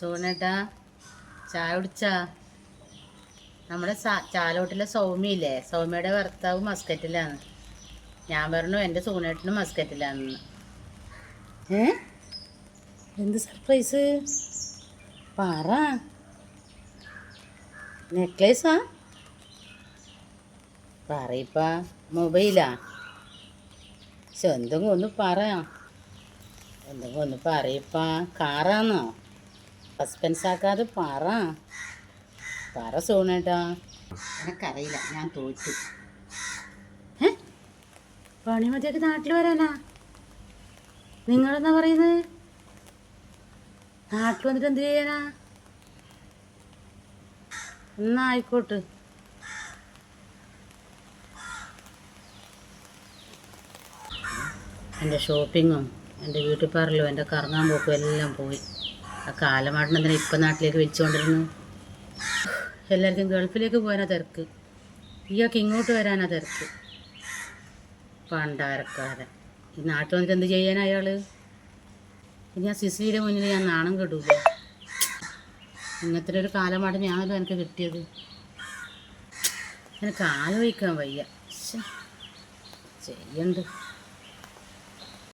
സോനേട്ടാ ചായ കുടിച്ചാ? നമ്മുടെ ചാലോട്ടിലെ സൗമ്യയില്ലേ? സൗമ്യയുടെ ഭർത്താവ് മസ്കറ്റിലാണ്. ഞാൻ പറഞ്ഞു എന്റെ സൂനേട്ടനും മസ്കറ്റിലാണെന്ന്. ഏ? എന്ത് സർപ്രൈസ്? പറ. നെക്ലേസാ? പറയപ്പാ മൊബൈലാ? എന്തെങ്കിലും ഒന്ന് പറയാം എന്തെങ്കിലും ഒന്ന് പറയപ്പാ കാറാന്നോ? സസ്പെൻസ് ആക്കാതെ പറ. പറ സോണേട്ടാ. എനക്കറിയില്ല ഞാൻ തോറ്റു. പണിമതിയൊക്കെ നാട്ടിൽ വരാനാ? നിങ്ങളെന്നാ പറയുന്നത് നാട്ടിൽ വന്നിട്ട് എന്ത് ചെയ്യാനാ? എന്നാ ആയിക്കോട്ടെ. എന്റെ ഷോപ്പിങ്ങും എന്റെ വീട്ടിൽ പാർലറും എന്റെ കറങ്ങാൻ പോക്കും എല്ലാം പോയി. ആ കാലമാടണം എന്തിനാ ഇപ്പം നാട്ടിലേക്ക് വെച്ചുകൊണ്ടിരുന്നു എല്ലാവർക്കും ഗൾഫിലേക്ക് പോകാനാ തിരക്ക്. ഇയാൾക്ക് ഇങ്ങോട്ട് വരാനാ തിരക്ക്. പണ്ടാരക്കാരൻ. ഈ നാട്ടിൽ വന്നിട്ട് എന്ത് ചെയ്യാനാ അയാൾ ആ സിസിയുടെ മുന്നിൽ ഞാൻ നാണം കെടൂല. ഇങ്ങനത്തെ ഒരു കാലമാടം ഞാനല്ലോ എനിക്ക് കിട്ടിയത്? എനിക്ക് ആലോചിക്കാൻ വയ്യ. ചെയ്യണ്ട്.